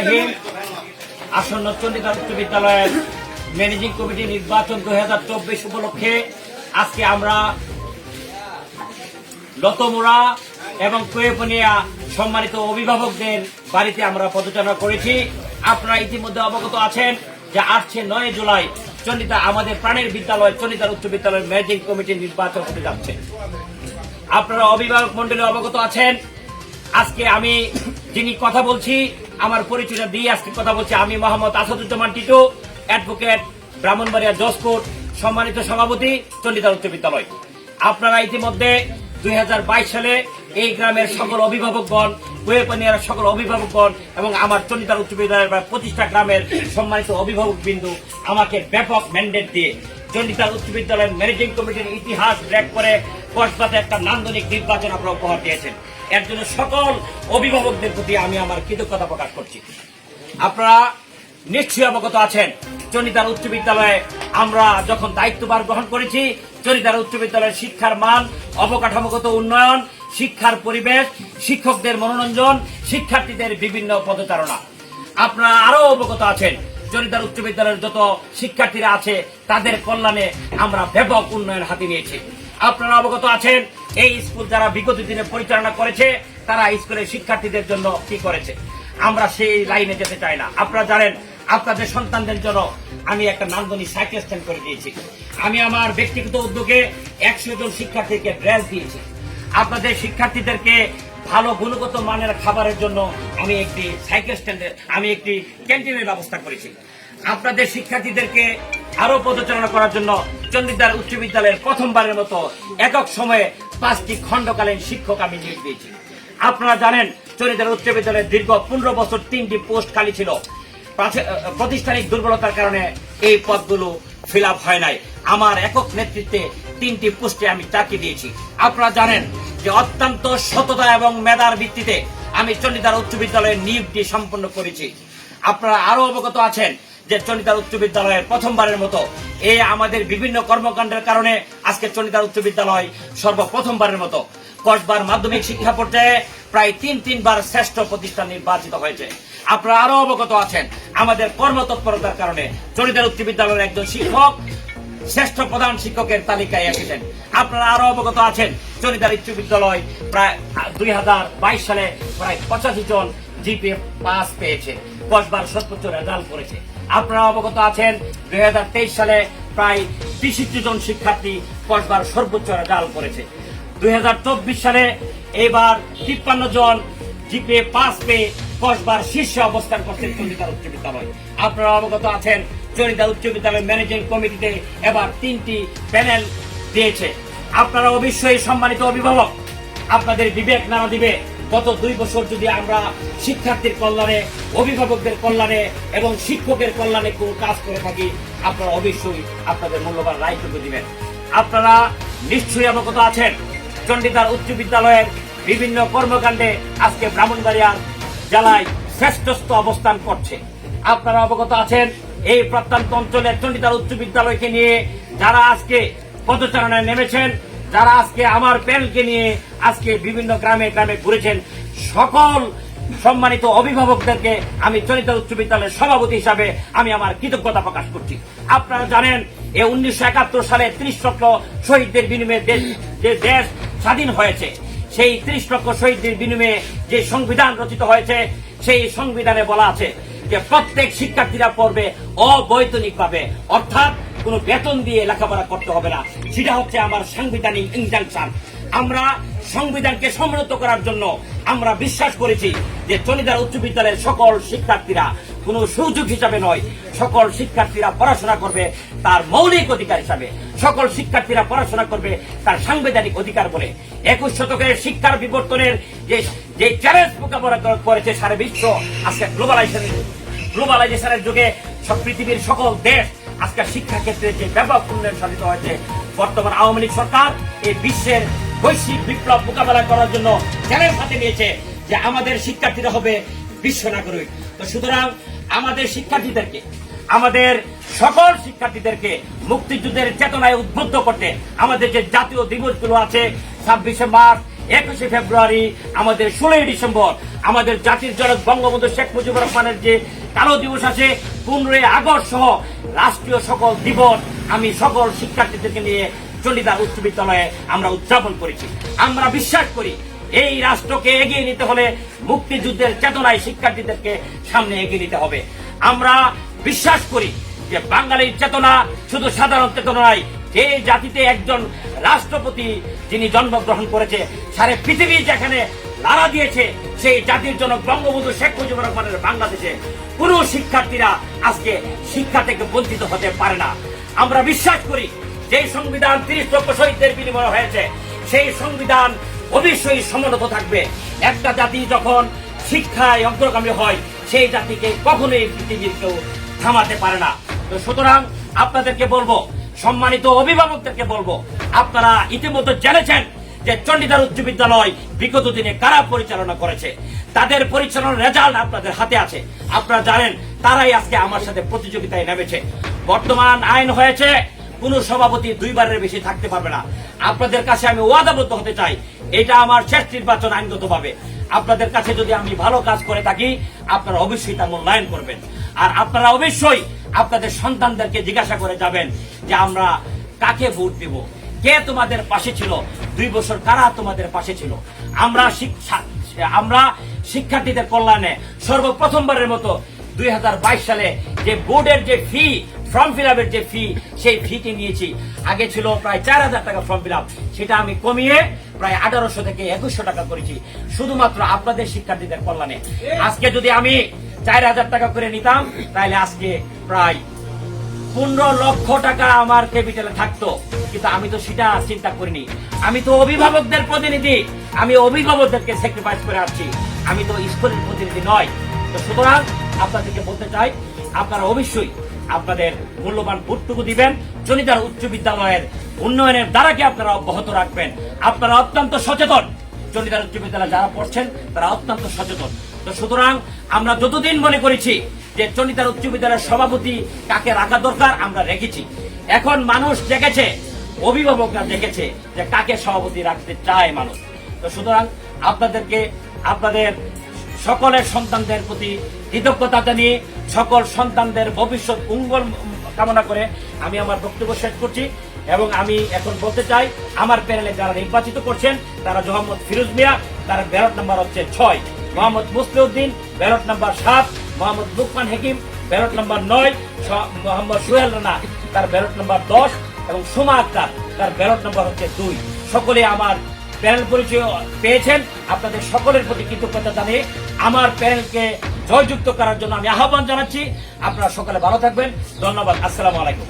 রাহিম আসন্ন চন্ডিকা উচ্চ বিদ্যালয়ের ম্যানেজিং কমিটি নির্বাচন দুই হাজার চব্বিশ উপলক্ষে আজকে আমরা লতমুড়া এবং কুয়েপনিয়া সম্মানিত অভিভাবকদের বাড়িতে আমরা পদচারণা করেছি। আপনারা ইতিমধ্যে অবগত আছেন যে আসছে নয় জুলাই চন্ডিতা আমাদের প্রাণের বিদ্যালয় চন্ডিতার উচ্চ বিদ্যালয়ের ম্যানেজিং কমিটি নির্বাচন হতে যাচ্ছে। আপনারা অভিভাবক মন্ডলী অবগত আছেন। আজকে আমি যিনি কথা বলছি, আমার পরিচয়টা দিয়ে আজকে কথা বলছি আমি মোহাম্মদ আসাদুজ্জামান টিটু, অ্যাডভোকেট ব্রাহ্মণবাড়িয়া জসকোট সম্মানিত সভাপতি চন্ডিতা উচ্চ বিদ্যালয়। আপনারা ইতিমধ্যে দুই হাজার বাইশ সালে এই গ্রামের সকল অভিভাবকগণ, কুয়েপানিয়ার সকল অভিভাবকগণ এবং আমার চন্ডিতার উচ্চ বিদ্যালয়ের পঁচিশটা গ্রামের সম্মানিত অভিভাবক বিন্দু আমাকে ব্যাপক ম্যান্ডেট দিয়ে চন্ডিতার উচ্চ বিদ্যালয়ের ম্যানেজিং কমিটির ইতিহাস ব্রেক করে কসবাতে একটা নান্দনিক নির্বাচন আপনারা উপহার দিয়েছেন। এর জন্য সকল অভিভাবকদের প্রতি আমি আমার কৃতজ্ঞতা প্রকাশ করছি। আপনারা নিশ্চয়ই অবগত আছেন চন্ডিতার উচ্চ বিদ্যালয়ে আমরা যখন দায়িত্বভার গ্রহণ করেছি চন্ডিতার উচ্চ বিদ্যালয়ের শিক্ষার মান, অবকাঠামোগত উন্নয়ন, শিক্ষার পরিবেশ, শিক্ষকদের মনোরঞ্জন, শিক্ষার্থীদের বিভিন্ন পদচারণা। আপনারা আরও অবগত আছেন চরিতার উচ্চ বিদ্যালয়ের যত শিক্ষার্থীরা আছে, তাদের কল্যাণে আমরা ব্যাপক উন্নয়ন হাতে নিয়েছি। আপনারা অবগত আছেন এই স্কুল যারা বিগত দিনে পরিচালনা করেছে, তারা স্কুলের শিক্ষার্থীদের জন্য কি করেছে? আমরা সেই লাইনে যেতে চাই না। আপনারা জানেন, আপনাদের সন্তানদের জন্য আমি একটা নান্দনিক সাইকেল স্ট্যান্ড করে দিয়েছি। আমি আমার ব্যক্তিগত উদ্যোগে একশো জন শিক্ষার্থীকে ড্রেস দিয়েছি। আপনাদের শিক্ষার্থীদেরকে ভালো গুণগত মানের খাবারের জন্য আমি একটি সাইকেল স্ট্যান্ডের আমি একটি ক্যান্টিনের ব্যবস্থা করেছি। আপনাদের শিক্ষার্থীদেরকে আরও পদচারণা করার জন্য চন্ডিদার উচ্চ বিদ্যালয়ের প্রথমবারের মতো একক সময়ে পাঁচটি খণ্ডকালীন শিক্ষক আমি নিয়োগ দিয়েছি। আপনারা জানেন চন্ডিদার উচ্চ বিদ্যালয়ের দীর্ঘ পনেরো বছর তিনটি পোস্ট খালি ছিল। প্রাতিষ্ঠানিক দুর্বলতার কারণে এই পদগুলো ফিল হয় নাই। আমার একক নেতৃত্বে তিনটি পোস্টে আমি চাকরি দিয়েছি। আপনারা জানেন যে অত্যন্ত সততা এবং মেধার ভিত্তিতে আমি চন্ডিদার উচ্চ বিদ্যালয়ের নিয়োগটি সম্পন্ন করেছি। আপনারা আরও অবগত আছেন যে চন্ডিদার উচ্চ বিদ্যালয়ের প্রথমবারের মতো। এই আমাদের বিভিন্ন কর্মকাণ্ডের কারণে আজকে চন্ডিদার উচ্চ বিদ্যালয় সর্বপ্রথমবারের মতো। কসবার মাধ্যমিক শিক্ষা পর্যায়ে প্রায় তিন, তিনবার শ্রেষ্ঠ প্রতিষ্ঠান নির্বাচিত হয়েছে। আপনারা আরও অবগত আছেন, আমাদের কর্মতৎপরতার কারণে চন্ডিদার উচ্চ বিদ্যালয়ের একজন শিক্ষক শ্রেষ্ঠ প্রধান শিক্ষকের তালিকায় এসেছেন। আপনারা আরও অবগত আছেন চনিদার উচ্চ বিদ্যালয় প্রায় দুই হাজার বাইশ সালে প্রায় পঁচাশি জন জিপিএ পাস পেয়েছে। দশবার সর্বোচ্চ রেজাল্ট করেছে। আপনারা অবগত আছেন, দুই হাজার তেইশ সালে প্রায় তেষট্টি জন শিক্ষার্থী দশবার সর্বোচ্চ রেজাল্ট করেছে। দুই হাজার চব্বিশ সালে এবার তিপ্পান্ন জন জিপিএ পাস পেয়ে কসবার শীর্ষে অবস্থান করছেন চন্ডিদার উচ্চ বিদ্যালয়। আপনারা অবগত আছেন চন্ডিদার উচ্চ বিদ্যালয় ম্যানেজিং কমিটিতে এবার তিনটি প্যানেল দিয়েছে। আপনারা অবশ্যই সম্মানিত অভিভাবক, আপনাদের বিবেক নাড়া দিবে গত দুই বছর যদি আমরা শিক্ষার্থীর কল্যাণে, অভিভাবকদের কল্যাণে এবং শিক্ষকের কল্যাণে কোনো কাজ করে থাকি, আপনারা অবশ্যই আপনাদের মূল্যবান রায়টুকু দিবেন। আপনারা নিশ্চয়ই অবগত আছেন চন্ডিদার উচ্চ বিদ্যালয়ের বিভিন্ন কর্মকাণ্ডে আজকে ব্রাহ্মণবাড়িয়া জেলায় শ্রেষ্ঠস্থ অবস্থান করছে। আপনারা অবগত আছেন, এই প্রত্যন্ত অঞ্চলের চন্ডিদার উচ্চ বিদ্যালয়কে নিয়ে যারা আজকে পদচারণায় নেমেছেন যারা আজকে আমার প্যানেলকে নিয়ে আজকে বিভিন্ন গ্রামে গ্রামে ঘুরেছেন, সকল সম্মানিত অভিভাবকদেরকে আমি চলিত উচ্চ বিদ্যালয়ের সভাপতি হিসাবে আমি আমার কৃতজ্ঞতা প্রকাশ করছি। আপনারা জানেন এই উনিশশো একাত্তর সালে ত্রিশ লক্ষ শহীদদের বিনিময়ে দেশ স্বাধীন হয়েছে, সেই ত্রিশ লক্ষ শহীদদের বিনিময়ে যে সংবিধান রচিত হয়েছে, সেই সংবিধানে বলা আছে যে প্রত্যেক শিক্ষার্থীরা পড়বে অবৈতনিকভাবে। অর্থাৎ কোনো বেতন দিয়ে লেখাপড়া করতে হবে না। সেটা হচ্ছে আমার সাংবিধানিক ইনজাংশন আমরা সংবিধানকে সমুন্নত করার জন্য আমরা বিশ্বাস করেছি যে চলিদার উচ্চ বিদ্যালয়ের সকল শিক্ষার্থীরা কোনো সুযোগ হিসাবে নয়। সকল শিক্ষার্থীরা পড়াশোনা করবে তার মৌলিক অধিকার হিসাবে। সকল শিক্ষার্থীরা পড়াশোনা করবে তার সাংবিধানিক অধিকার বলে। একুশ শতকের শিক্ষার বিবর্তনের যে যে চ্যালেঞ্জ মোকাবেলা করেছে সারা বিশ্ব, আজকে গ্লোবালাইজেশনের গ্লোবালাইজেশনের যুগে সব পৃথিবীর সকল দেশ আজকে শিক্ষা ক্ষেত্রে যে ব্যাপক উন্নয়ন সাধিত হয়েছে, বর্তমান আওয়ামী লীগ সরকার এই বিশ্বের বৈশ্বিক বিপ্লব মোকাবেলা করার জন্য চ্যালেঞ্জ হাতে নিয়েছে যে আমাদের শিক্ষার্থীরা হবে বিশ্ব নাগরিক। তো সুতরাং আমাদের শিক্ষার্থীদেরকে, আমাদের সকল শিক্ষার্থীদেরকে মুক্তিযুদ্ধের চেতনায় উদ্বুদ্ধ করতে আমাদের যে জাতীয় দিবসগুলো আছে, ছাব্বিশে মার্চ, একুশে ফেব্রুয়ারি, আমাদের ষোলোই ডিসেম্বর, আমাদের জাতির জনক বঙ্গবন্ধু শেখ মুজিবুর রহমানের যে কালো দিবস আছে, পনেরোই আগস্ট সহ রাষ্ট্রীয় সকল দিবস। আমি সকল শিক্ষার্থীদেরকে নিয়ে চন্ডিদার উচ্চ বিদ্যালয়ে আমরা উদযাপন করেছি। আমরা বিশ্বাস করি, এই রাষ্ট্রকে এগিয়ে নিতে হলে মুক্তিযুদ্ধের চেতনায় শিক্ষার্থীদেরকে সামনে এগিয়ে নিতে হবে। আমরা বিশ্বাস করি যে বাঙালির চেতনা শুধু সাধারণ চেতনা নয়, যে জাতিতে একজন রাষ্ট্রপতি যিনি জন্মগ্রহণ করেছে, সারে পৃথিবী যেখানে লাড়া দিয়েছে সেই জাতির জনক বঙ্গবন্ধু শেখ মুজিবুর রহমানের বাংলাদেশে। কোনো শিক্ষার্থীরা আজকে শিক্ষা থেকে বঞ্চিত হতে পারে না। আমরা বিশ্বাস করি যে সংবিধান তিরিশ লক্ষ শহীদদের বিনিময় হয়েছে, সেই সংবিধান অবশ্যই সমুন্নত থাকবে। একটা জাতি যখন শিক্ষায় অগ্রগামী হয়, সেই জাতিকে কখনোই পৃথিবীর কেউ থামাতে পারে না। তো সুতরাং আপনাদেরকে বলব, সম্মানিত অভিভাবকদেরকে বলব, আপনারা ইতিমধ্যে জেনেছেন যে চণ্ডীদার উচ্চ বিদ্যালয় বিগত দিনে কারা পরিচালনা করেছে? তাদের পরিচালনার রেজাল্ট আপনাদের হাতে আছে। আপনারা জানেন, তারাই আজকে আমার সাথে প্রতিযোগিতায় নেমেছে। বর্তমান আইন হয়েছে, কোন সভাপতি দুইবারের বেশি থাকতে পারবে না। আপনাদের কাছে আমি ওয়াদাবদ্ধ হতে চাই। এটা আমার শেষ নির্বাচন আইনগতভাবে। আপনাদের কাছে যদি আমি ভালো কাজ করে থাকি, আপনারা অবশ্যই তা মূল্যায়ন করবেন। আর আপনারা অবশ্যই আপনাদের সন্তানদেরকে জিজ্ঞাসা করে যাবেন যে আমরা কাকে ভোট দিব? কে তোমাদের পাশে ছিল? দুই বছর কারা তোমাদের পাশে ছিল? আমরা আমরা শিক্ষার্থীদের কল্যাণে সর্বপ্রথমবারের মতো দুই সালে যে বোর্ডের যে ফি ফর্ম ফিল আপের যে ফি সেই ফিটি নিয়েছি। আগে ছিল প্রায় চার হাজার টাকা ফর্ম ফিল আপ সেটা আমি কমিয়ে প্রায় আঠারোশো থেকে একুশশো টাকা করেছি, শুধুমাত্র আপনাদের শিক্ষার্থীদের কল্যাণে। আজকে যদি আমি চার হাজার টাকা করে নিতাম, তাহলে আজকে প্রায় পনেরো লক্ষ টাকা আমার ক্যাপিটালে থাকতো। কিন্তু আমি তো সেটা চিন্তা করিনি। আমি তো অভিভাবকদের প্রতিনিধি। আমি অভিভাবকদেরকে স্যাক্রিফাইস করে আসছি আমি তো স্কুলের প্রতিনিধি নয়। তো সুতরাং আপনাদেরকে বলতে চাই, আপনারা অবশ্যই আপনাদের মূল্যবান ভোটটুকু দিবেন। চনিতার উচ্চ বিদ্যালয়ের উন্নয়নের দ্বারাকে আপনারা অব্যাহত রাখবেন। আপনারা অত্যন্ত সচেতন। চন্ডিদার উচ্চ বিদ্যালয়ে যারা পড়ছেন, তারা অত্যন্ত সচেতন। তো সুতরাং আমরা যতদিন মনে করেছি যে চন্ডিদার উচ্চ বিদ্যালয়ের সভাপতি কাকে রাখা দরকার আমরা রেখেছি। এখন মানুষ দেখেছে, অভিভাবকরা দেখেছে যে কাকে সভাপতি রাখতে চায় মানুষ। তো সুতরাং আপনাদেরকে, আপনাদের সকলের সন্তানদের প্রতি কৃতজ্ঞতা জানিয়ে সকল সন্তানদের ভবিষ্যৎ উঙ্গল কামনা করে আমি আমার বক্তব্য শেষ করছি এবং আমি এখন বলতে চাই, আমার প্যানেলে যারা নির্বাচিত করছেন, তারা মোহাম্মদ ফিরোজ মিয়া, তার ব্যালট নাম্বার হচ্ছে ছয়। মোহাম্মদ মুসলিউদ্দিন, ব্যালট নাম্বার সাত। মোহাম্মদ লুকমান হাকিম, ব্যালট নাম্বার নয় মোহাম্মদ সোহেল রানা, তার ব্যালট নাম্বার দশ এবং সুমা আক্তার, তার ব্যালট নাম্বার হচ্ছে দুই। সকলে আমার প্যানেল পরিচয় পেয়েছেন। আপনাদের সকলের প্রতি কৃতজ্ঞতা জানিয়ে আমার প্যানেলকে জয়যুক্ত করার জন্য আমি আহ্বান জানাচ্ছি। আপনারা সকলে ভালো থাকবেন। ধন্যবাদ। আসসালামু আলাইকুম।